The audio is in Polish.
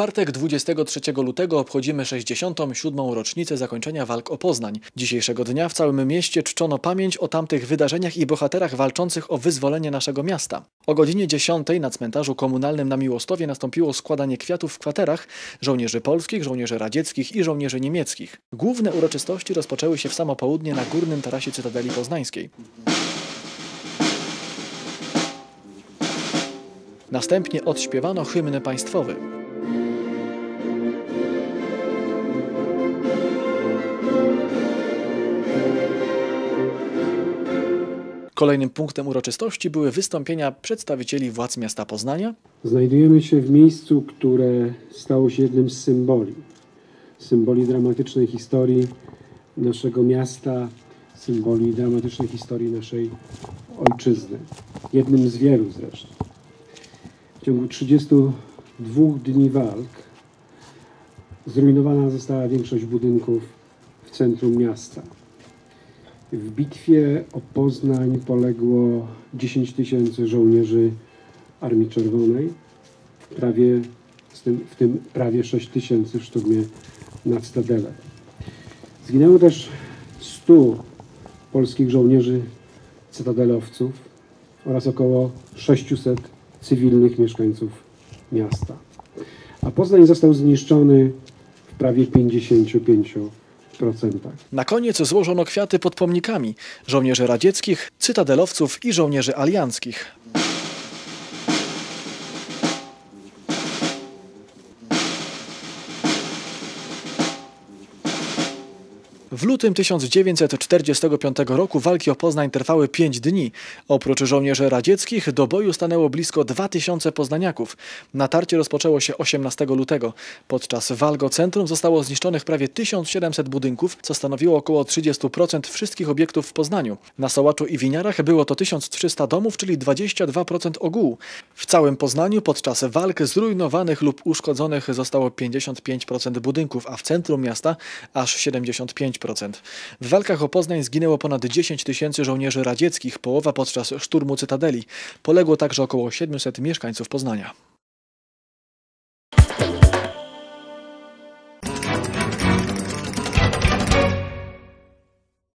czwartek 23 lutego obchodzimy 67. rocznicę zakończenia walk o Poznań. Dzisiejszego dnia w całym mieście czczono pamięć o tamtych wydarzeniach i bohaterach walczących o wyzwolenie naszego miasta. O godzinie 10 na cmentarzu komunalnym na Miłostowie nastąpiło składanie kwiatów w kwaterach żołnierzy polskich, żołnierzy radzieckich i żołnierzy niemieckich. Główne uroczystości rozpoczęły się w samo południe na górnym tarasie Cytadeli Poznańskiej. Następnie odśpiewano hymn państwowy. Kolejnym punktem uroczystości były wystąpienia przedstawicieli władz miasta Poznania, Znajdujemy się w miejscu, które stało się jednym z symboli. Symboli dramatycznej historii naszego miasta, symboli dramatycznej historii naszej ojczyzny. Jednym z wielu zresztą. W ciągu 32 dni walk zrujnowana została większość budynków w centrum miasta. W bitwie o Poznań poległo 10 tysięcy żołnierzy Armii Czerwonej, prawie, w, tym, w tym prawie 6 tysięcy w szturmie nad Stadelem. Zginęło też 100 polskich żołnierzy cytadelowców oraz około 600 cywilnych mieszkańców miasta. A Poznań został zniszczony w prawie 55%. Na koniec złożono kwiaty pod pomnikami żołnierzy radzieckich, cytadelowców i żołnierzy alianckich. W lutym 1945 roku walki o Poznań trwały 5 dni. Oprócz żołnierzy radzieckich do boju stanęło blisko 2000 poznaniaków. Natarcie rozpoczęło się 18 lutego. Podczas walk o centrum zostało zniszczonych prawie 1700 budynków, co stanowiło około 30% wszystkich obiektów w Poznaniu. Na Sołaczu i Winiarach było to 1300 domów, czyli 22% ogółu. W całym Poznaniu podczas walk zrujnowanych lub uszkodzonych zostało 55% budynków, a w centrum miasta aż 75%. W walkach o Poznań zginęło ponad 10 tysięcy żołnierzy radzieckich, połowa podczas szturmu Cytadeli. Poległo także około 700 mieszkańców Poznania.